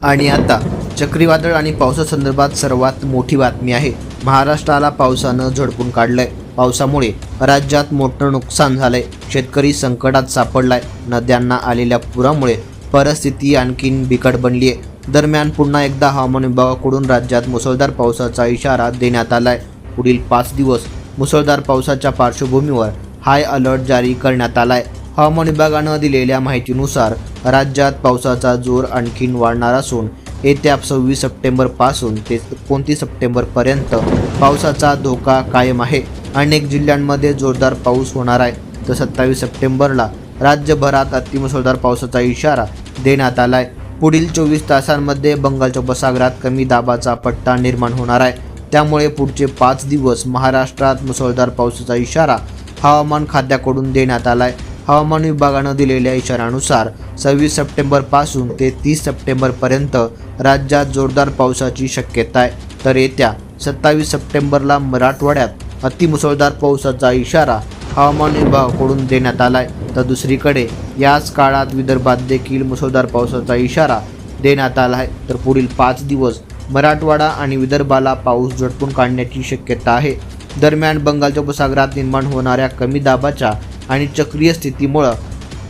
आणि आता चक्रीवादळ आणि पावसासंदर्भात सर्वात मोठी बातमी आहे. महाराष्ट्राला पावसानं झडपून काढलंय. पावसामुळे राज्यात मोठं नुकसान झालंय. शेतकरी संकटात सापडलाय. नद्यांना आलेल्या पुरामुळे परिस्थिती आणखीन बिकट बनली आहे दरम्यान पुन्हा एकदा हवामान विभागाकडून राज्यात मुसळधार पावसाचा इशारा देण्यात आलाय. पुढील पाच दिवस मुसळधार पावसाच्या पार्श्वभूमीवर हाय अलर्ट जारी करण्यात आलाय. हवामान विभागानं दिलेल्या माहितीनुसार राज्यात पावसाचा जोर आणखीन वाढणार असून येत्या सव्वीस सप्टेंबरपासून ते एकोणतीस सप्टेंबरपर्यंत पावसाचा धोका कायम आहे. अनेक जिल्ह्यांमध्ये जोरदार पाऊस होणार आहे. तर सत्तावीस सप्टेंबरला राज्यभरात अतिमुसळधार पावसाचा इशारा देण्यात आला आहे पुढील चोवीस तासांमध्ये बंगालच्या उपसागरात कमी दाबाचा पट्टा निर्माण होणार आहे. त्यामुळे पुढचे पाच दिवस महाराष्ट्रात मुसळधार पावसाचा इशारा हवामान खात्याकडून देण्यात आला आहे हवामान विभागानं दिलेल्या इशाऱ्यानुसार सव्वीस सप्टेंबरपासून ते तीस सप्टेंबरपर्यंत राज्यात जोरदार पावसाची शक्यता आहे. तर येत्या सत्तावीस सप्टेंबरला मराठवाड्यात अतिमुसळधार पावसाचा इशारा हवामान विभागाकडून देण्यात आलाय. तर दुसरीकडे याच काळात विदर्भात देखील मुसळधार पावसाचा इशारा देण्यात आला आहे. तर पुढील पाच दिवस मराठवाडा आणि विदर्भाला पाऊस झटपून काढण्याची शक्यता आहे. दरम्यान बंगालच्या उपसागरात निर्माण होणाऱ्या कमी दाबाच्या आणि चक्रीय स्थितीमुळं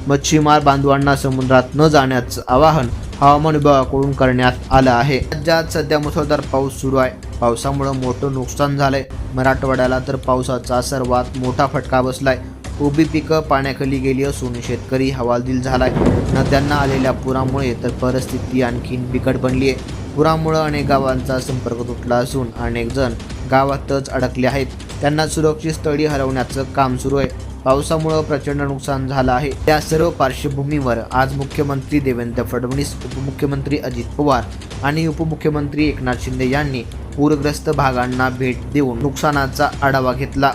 मच्छीमार बांधवांना समुद्रात न जाण्याचं आवाहन हवामान विभागाकडून करण्यात आलं आहे. राज्यात सध्या मुसळधार पाऊस सुरू आहे. पावसामुळं मोठं नुकसान झालंय. मराठवाड्याला तर पावसाचा सर्वात मोठा फटका बसलाय. उभी पिकं पाण्याखाली गेली असून शेतकरी हवालदिल झालाय. नद्यांना आलेल्या पुरामुळे तर परिस्थिती आणखीन बिकट बनली आहे पुरामुळं अनेक गावांचा संपर्क तुटला असून अनेक जण गावातच अडकले आहेत. त्यांना सुरक्षित स्थळी हलवण्याचं काम सुरू आहे. पावसामुळं प्रचंड नुकसान झालं आहे. त्या सर्व पार्श्वभूमीवर आज मुख्यमंत्री देवेंद्र फडणवीस उपमुख्यमंत्री अजित पवार आणि उपमुख्यमंत्री एकनाथ शिंदे यांनी पूरग्रस्त भागांना भेट देऊन नुकसानाचा आढावा घेतला.